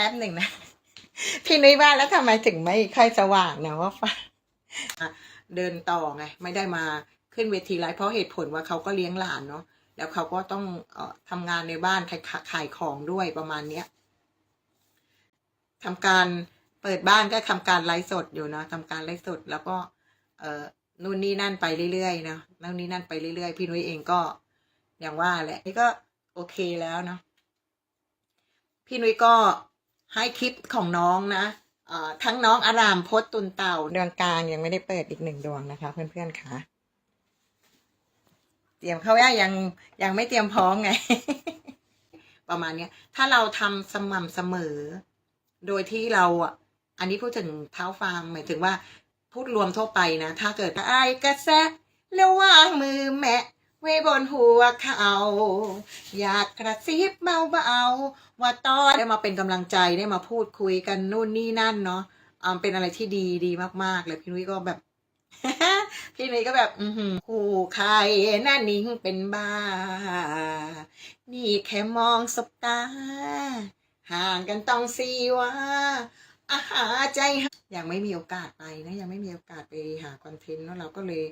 ป๊บหนึ่งนะ พี่นุ้ยว่าแล้วทำไมถึงไม่ค่อยสว่างนะว่าฟ้าเดินต่อไง ไม่ได้มาขึ้นเวทีไลฟ์เพราะเหตุผลว่าเขาก็เลี้ยงหลานเนาะแล้วเขาก็ต้องเอ่อทำงานในบ้านขายขายของด้วยประมาณเนี้ยทำการเปิดบ้านก็ทำการไลฟ์สดอยู่เนาะทำการไลฟ์สดแล้วก็ เอ่อนู่นนี่นั่นไปเรื่อยๆเนาะนู่นนี่นั่นไปเรื่อยๆ พี่นุ้ยเองก็อย่างว่าแหละนี่ก็โอเคแล้วเนาะพี่นุ้ยก็ ให้คลิปของน้องนะเอ่อทั้งน้องอารามพศตุนเต่าดวงกลางยังไม่ได้เปิดอีกหนึ่งดวงนะคะ เพื่อนๆค่ะเตรียมเขาว่ายังยังไม่เตรียมพร้อมไง ประมาณเนี้ย ถ้าเราทำสม่ำเสมอ โดยที่เราอะอันนี้พูดถึงเท้าฟาร์มหมายถึงว่า พูดรวมทั่วไปนะ ถ้าเกิดไอ้กระแสแล้ววางมือแมะ ไว้บนหัวเขาอยากกระซิบเบาๆว่าตอนได้มาเป็นกำลังใจได้มาพูดคุยกันนู่นนี่นั่นเนาะอ่าเป็นอะไรที่ดีดีมากๆเลยพี่นุ้ยก็แบบ พี่นุ้ยก็แบบ อือคู่ใครน่านิ่งเป็นบ้า นี่แค่มองสบตา ห่างกันต้องสีว่าอาหาใจยังไม่มีโอกาสไปนะ ยังไม่มีโอกาสไปหาคอนเทนต์เนาะเราก็เลย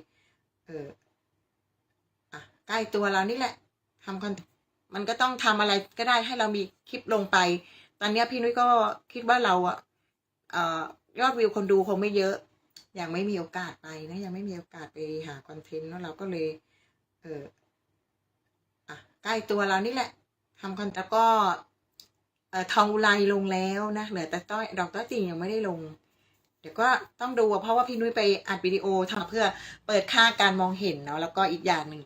เออ ใกล้ตัวเรานี่แหละทำคอนมันก็ต้องทำอะไรก็ได้ให้เรามีคลิปลงไป ตอนนี้พี่นุ้ยก็คิดว่าเราอะยอดวิวคนดูคงไม่เยอะ ยังไม่มีโอกาสไปนะยังไม่มีโอกาสไปหาคอนเทนต์เนาะเราก็เลย เอออะใกล้ตัวเรานี่แหละทำคอนแล้วก็เอ่อทองอุไรลงแล้วนะเหลือแต่ต้อยดอกต้อยจริงยังไม่ได้ลง เดี๋ยวก็ต้องดูเพราะว่าพี่นุ้ยไปอัดวิดีโอทำเพื่อเปิดค่าการมองเห็นเนาะแล้วก็อีกอย่างหนึ่ง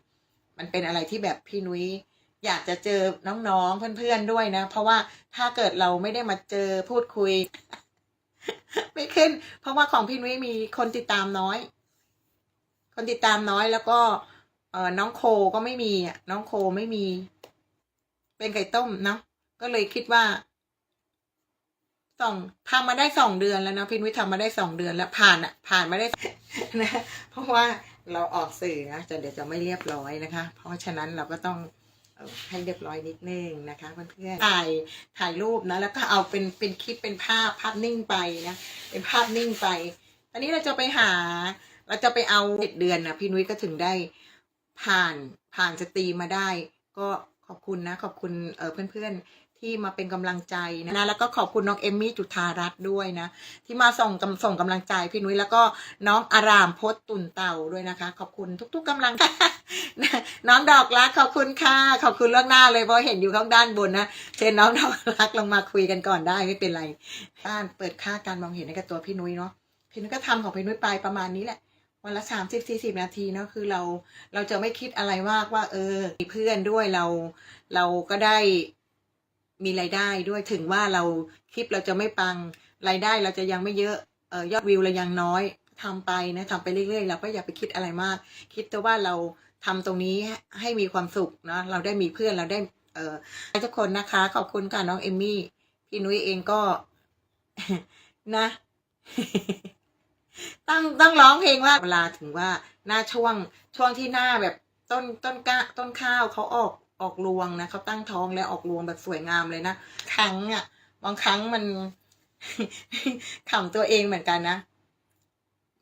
มันเป็นอะไรที่แบบพี่นุ้ยอยากจะเจอน้องๆเพื่อนๆด้วยนะ เพราะว่าถ้าเกิดเราไม่ได้มาเจอพูดคุย ไม่ขึ้น เพราะว่าของพี่นุ้ยมีคนติดตามน้อย คนติดตามน้อยแล้วก็เออน้องโคก็ไม่มีอะน้องโคไม่มี เป็นไก่ต้มเนาะก็เลยคิดว่า สองทำมาได้สองเดือนแล้วนะพี่นุ้ยทำมาได้สองเดือนแล้วผ่านอะผ่านมาได้นะเพราะว่าเราออกสื่อนะจะเดี๋ยวจะไม่เรียบร้อยนะคะ เพราะฉะนั้นเราก็ต้องให้เรียบร้อยนิดนึงนะคะเพื่อนๆถ่ายถ่ายรูปนะ แล้วก็เอาเป็นเป็นคลิปเป็นภาพภาพนิ่งไปนะเป็นภาพนิ่งไปตอนนี้เราจะไปหา เราจะไปเอาเจ็ดเดือนนะพี่นุ้ยก็ถึงได้ผ่านผ่านสตรีมมาได้ ก็ขอบคุณนะ ขอบคุณเออเพื่อนๆ ที่มาเป็นกำลังใจนะแล้วก็ขอบคุณน้องเอมมี่จุธารัตน์ด้วยนะ ที่มาส่งกำส่งกำลังใจพี่นุ้ยแล้วก็น้องอารามพศตุนเต่าด้วยนะคะ ขอบคุณทุก ๆกำลังน้องดอกรักขอบคุณค่ะขอบคุณเรื่องหน้าเลยเพราะเห็นอยู่ข้างด้านบนนะเชิญน้องดอกรักลงมาคุยกันก่อนได้ไม่เป็นไรการเปิดค่าการมองเห็นให้กับตัวพี่นุ้ยเนาะพี่นุ้ยก็ทำของพี่นุ้ยไปประมาณนี้แหละวันละสามสิบสี่สิบนาทีเนาะคือเราเราจะไม่คิดอะไรมากว่า เออมีเพื่อนด้วยเรา เราก็ได้ มีรายได้ด้วยถึงว่าเราคลิปเราจะไม่ปังรายได้เราจะยังไม่เยอะเออยอดวิวเรายังน้อยทำไปนะทำไปเรื่อยๆเราก็อย่าไปคิดอะไรมาก คิดแต่ว่าเราทำตรงนี้ให้มีความสุขเนาะเราได้มีเพื่อนเราได้เออทุกคนนะคะ ขอบคุณค่ะน้องเอมมี่พี่นุ้ยเองก็นะ ต้องต้องร้องเพลงว่าเวลาถึงว่าหน้าช่วงช่วงที่หน้าแบบต้นต้นก้าต้นข้าวเขาออก ออกรวงนะเขาตั้งท้องแล้วออกรวงแบบสวยงามเลยนะครั้งอะ บางครั้งมันขำตัวเองเหมือนกันนะ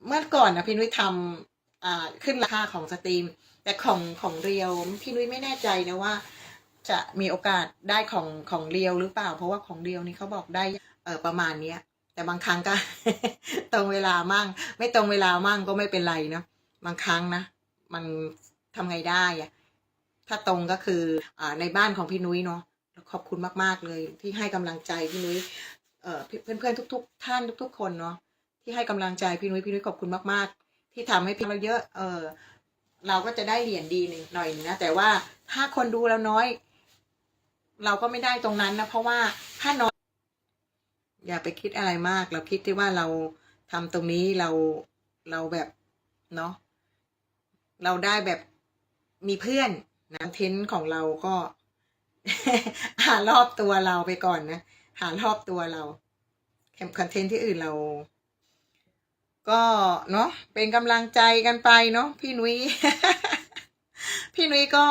เมื่อก่อนนะพี่นุ้ยทำอ่าขึ้นราคาของสตรีม แต่ของของเรียวพี่นุ้ยไม่แน่ใจนะว่า จะมีโอกาสได้ของของเรียวหรือเปล่า เพราะว่าของเรียวนี่เขาบอกได้เออประมาณเนี้ยแต่บางครั้งก็ ตรงเวลามั่ง ไม่ตรงเวลามั่งก็ไม่เป็นไรเนาะบางครั้งนะ มันทำไงได้อะ ถ้าตรงก็คืออในบ้านของพี่นุ้ยเนาะขอบคุณมาก ๆ เลยที่ให้กำลังใจพี่นุ้ยเอ่อเพื่อนๆทุก ๆ ท่านทุก ๆ คนเนาะที่ให้กำลังใจพี่นุ้ยพี่นุ้ยขอบคุณมาก ๆ ที่ทำให้พี่เราเยอะเออเราก็จะได้เหรียญดีหนึ่งหน่อยหนึงนะแต่ว่าถ้าคนดูแล้วน้อย เราก็ไม่ได้ตรงนั้นนะเพราะว่าถ้าน้อยอย่าไปคิดอะไรมาก เราคิดที่ว่าเราทำตรงนี้เราเราแบบเนาะเราได้แบบมีเพื่อน นะเทนของเราก็ หารอบตัวเราไปก่อนนะ หารอบตัวเราแคมคอนเทนต์ที่อื่นเรา ก็เนาะเป็นกำลังใจกันไปเนาะพี่นุ้ยพี่นุ้ยก็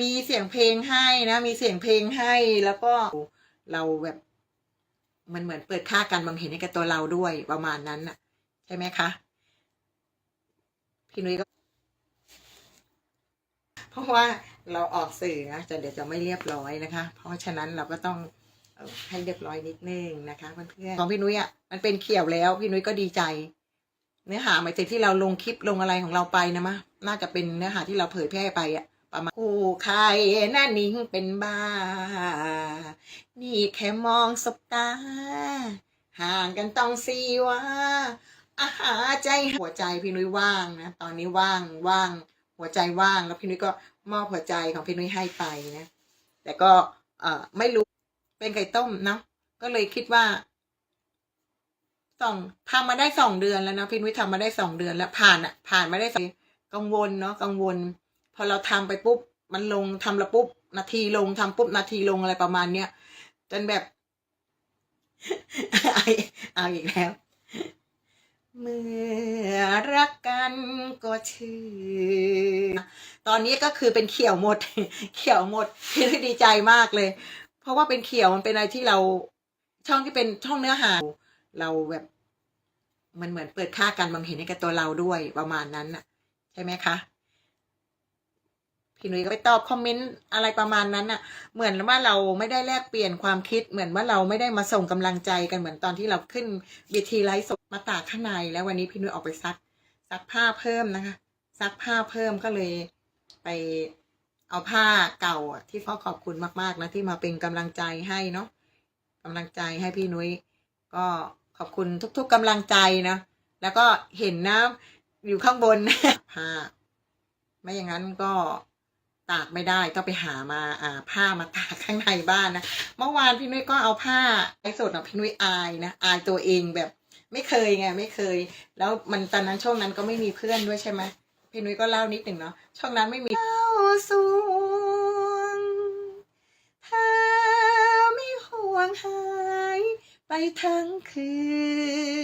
มีเสียงเพลงให้นะมีเสียงเพลงให้แล้วก็เราแบบมันเหมือนเปิดค่าการมองเห็นให้กับตัวเราด้วยประมาณนั้นน่ะ ใช่ไหมคะ พี่นุ้ยก็ เพราะว่าเราออกสื่อนะจะเดี๋ยวจะไม่เรียบร้อยนะคะ เพราะฉะนั้นเราก็ต้องให้เรียบร้อยนิดนึงนะคะเพื่อนๆของพี่นุ้ยอะมันเป็นเขียวแล้วพี่นุ้ยก็ดีใจ เนื้อหาหมายถึงที่เราลงคลิปลงอะไรของเราไปนะมะน่าจะเป็นเนื้อหาที่เราเผยแพร่ไปอะประมาณคู่ใครหน้านิ่งเป็นบ้า นี่แค่มองสบตา ห่างกันต้องสีว่าอาหาใจหัวใจพี่นุ้ยว่างนะ ตอนนี้ว่างว่าง หัวใจว่างแล้วพี่นุ้ยก็มอบหัวใจของพี่นุ้ยให้ไปนะแต่ก็เอ่อไม่รู้เป็นไก่ต้มเนาะก็เลยคิดว่าสองทำมาได้สองเดือนแล้วนะพี่นุ้ยทำมาได้สองเดือนแล้วผ่านอะผ่านมาได้สองกังวลเนาะกังวล พอเราทำไปปุ๊บ มันลงทำและปุ๊บ นาทีลงทำปุ๊บนาทีลงอะไรประมาณเนี้ยจนแบบ เอาเอาอีกแล้ว เมื่อรักกันก็ชื่อ ตอนนี้ก็คือเป็นเขียวหมด เขียวหมดพี่ดีใจมากเลย เพราะว่าเป็นเขียวมันเป็นอะไรที่เราช่องที่เป็นช่องเนื้อหา เราแบบ มันเหมือนเปิดค่าการมองเห็นในกับตัวเราด้วยประมาณนั้นน่ะ ใช่ไหมคะ พี่นุ้ยก็ไปตอบคอมเมนต์อะไรประมาณนั้นน่ะเหมือนว่าเราไม่ได้แลกเปลี่ยนความคิดเหมือนว่าเราไม่ได้มาส่งกำลังใจกันเหมือนตอนที่เราขึ้นเวทีไลฟ์สดมาตากข้างใน แล้ววันนี้พี่นุ้ยออกไปซักซักผ้าเพิ่มนะคะ ซักผ้าเพิ่มก็เลยไปเอาผ้าเก่าที่พ่อขอบคุณมากๆนะที่มาเป็นกำลังใจให้เนาะกำลังใจให้พี่นุ้ยก็ขอบคุณทุก ๆกำลังใจนะแล้วก็เห็นนะอยู่ข้างบนผ้าไม่อย่างนั้นก็ ตากไม่ได้ต้องไปหามาอ่าผ้ามาตากข้างในบ้านนะเมื่อวานพี่นุ้ยก็เอาผ้าไอ้สดของพี่นุ้ยอายนะอายตัวเองแบบ ไม่เคยไงไม่เคย แล้วมันตอนนั้นช่วงนั้นก็ไม่มีเพื่อนด้วยใช่ไหมพี่นุ้ยก็เล่านิดหนึ่งเนาะช่วงนั้นไม่มีเล่าสวงเธอไม่ห่วงหายไปทั้งคืน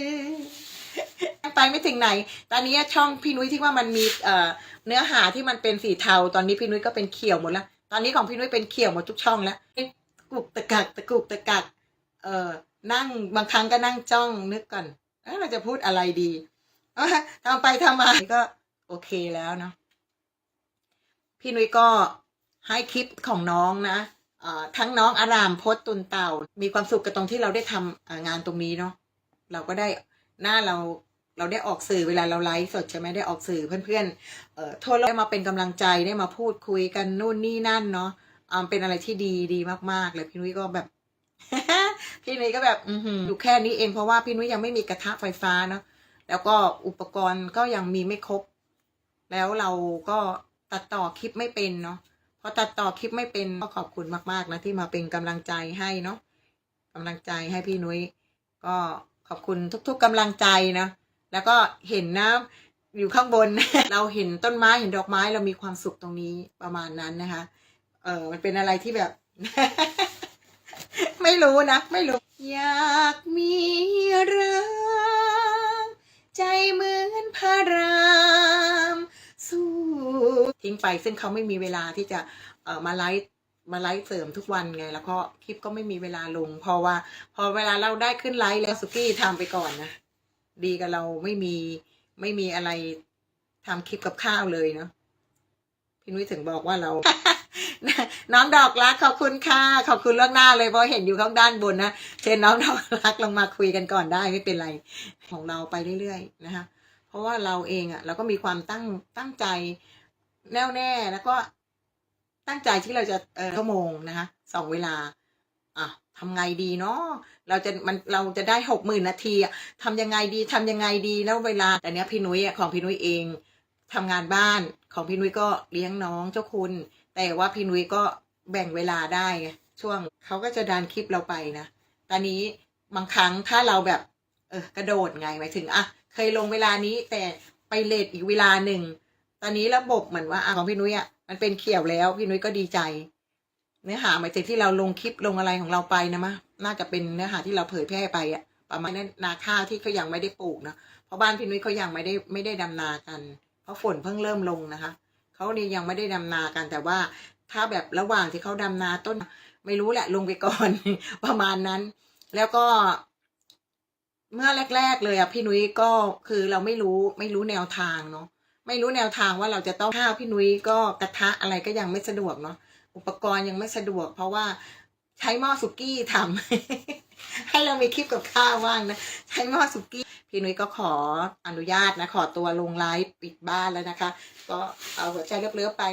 ไปไม่ถึงไหน ตอนนี้ช่องพี่นุ้ยที่ว่ามันมีเนื้อหาที่มันเป็นสีเทา ตอนนี้พี่นุ้ยก็เป็นเขียวหมดแล้ว ตอนนี้ของพี่นุ้ยเป็นเขียวหมดทุกช่องแล้วตะกุกตะกักตะกุกตะกักเออนั่งบางครั้งก็นั่งจ้องนึกก่อนเราจะพูดอะไรดีทำไปทำมาก็โอเคแล้วเนาะพี่นุ้ยก็ให้คลิปของน้องนะทั้งน้องอารามพจน์ตุนเต่า มีความสุขกับตรงที่เราได้ทำงานตรงนี้เนาะเราก็ได้หน้าเรา เราได้ออกสื่อเวลาเราไลฟ์สดใช่ไหมได้ออกสื่อเพื่อนๆเอ่อโทรได้มาเป็นกำลังใจได้มาพูดคุยกันนู่นนี่นั่นเนาะอ่าเป็นอะไรที่ดีดีมากๆเลยพี่นุ้ยก็แบบพี่นุ้ยก็แบบอือยู่แค่นี้เองเพราะว่าพี่นุ้ยยังไม่มีกระทะไฟฟ้าเนาะแล้วก็อุปกรณ์ก็ยังมีไม่ครบ แล้วเราก็ตัดต่อคลิปไม่เป็นเนาะพอตัดต่อคลิปไม่เป็นก็ขอบคุณมากๆนะที่มาเป็นกำลังใจให้เนาะกำลังใจให้พี่นุ้ยก็ขอบคุณทุก ๆกำลังใจนะ แล้วก็เห็นนะอยู่ข้างบน เราเห็นต้นไม้เห็นดอกไม้เรามีความสุขตรงนี้ประมาณนั้นนะคะ เออมันเป็นอะไรที่แบบ ไม่รู้นะ ไม่รู้ อยากมีรักใจเหมือนพระรามสู้ทิ้งไปซึ่งเขาไม่มีเวลาที่จะเออมาไลฟ์มาไลฟ์เสริมทุกวันไง แล้วก็คลิปก็ไม่มีเวลาลง เพราะว่า พอเวลาเราได้ขึ้นไลฟ์แล้วสุกี้ทำไปก่อนนะ ดีกับเราไม่มีไม่มีอะไรทำคลิปกับข้าวเลยเนาะพี่นุ้ยถึงบอกว่าเรา น้องดอกรักขอบคุณค่ะขอบคุณล่วงหน้าเลยเพราะเห็นอยู่ข้างด้านบนนะเชิญน้องดอกรักลงมาคุยกันก่อนได้ไม่เป็นไรของเราไปเรื่อยๆนะคะเพราะว่าเราเองอะ่ะ เราก็มีความตั้งตั้งใจแน่วแน่แล้วก็ตั้งใจที่เราจะเออชั่วโมงนะคะสองเวลาอะ ทำไงดีเนาะเราจะมันเราจะได้หกหมื่นนาทีทำยังไงดีทำยังไงดีแล้วเวลาแต่เนี้ยพี่นุ้ยอะของพี่นุ้ยเองทำงานบ้านของพี่นุ้ยก็เลี้ยงน้องเจ้าคุณ แต่ว่าพี่นุ้ยก็แบ่งเวลาได้ไงช่วงเขาก็จะดันคลิปเราไปนะตอนนี้บางครั้งถ้าเราแบบเออกระโดดไงหมายถึงอะเคยลงเวลานี้แต่ไปเลทอีกเวลาหนึ่ง ตอนนี้ระบบเหมือนว่าอของพี่นุ้ยอะมันเป็นเขียวแล้วพี่นุ้ยก็ดีใจ เนื้อหาหมายถึงที่เราลงคลิปลงอะไรของเราไปนะมะน่าจะเป็นเนื้อหาที่เราเผยแพร่ไปอะประมาณนั้นนาข้าวที่เขายังไม่ได้ปลูกนะเพราะบ้านพี่นุ้ยเขายังไม่ได้ไม่ได้ดำนากัน เพราะฝนเพิ่งเริ่มลงนะคะเขาเนี่ยยังไม่ได้ดำนากันแต่ว่าถ้าแบบระหว่างที่เขาดำนาต้น ไม่รู้แหละลงไปก่อน ประมาณนั้น แล้วก็ เมื่อแรก ๆ เลยอะพี่นุ้ยก็คือเราไม่รู้ไม่รู้แนวทางเนาะไม่รู้แนวทางว่าเราจะต้องข้าวพี่นุ้ยก็กระทะอะไรก็ยังไม่สะดวกเนาะ อุปกรณ์ยังไม่สะดวก เพราะว่าใช้หม้อสุกี้ทำให้เรามีคลิปกับข้าวว่างนะ ใช้หม้อสุกี้พี่นุ้ยก็ขออนุญาตนะ ขอตัวลงไลฟ์ปิดบ้านแล้วนะคะ ก็เอาหัวใจเลือบๆไป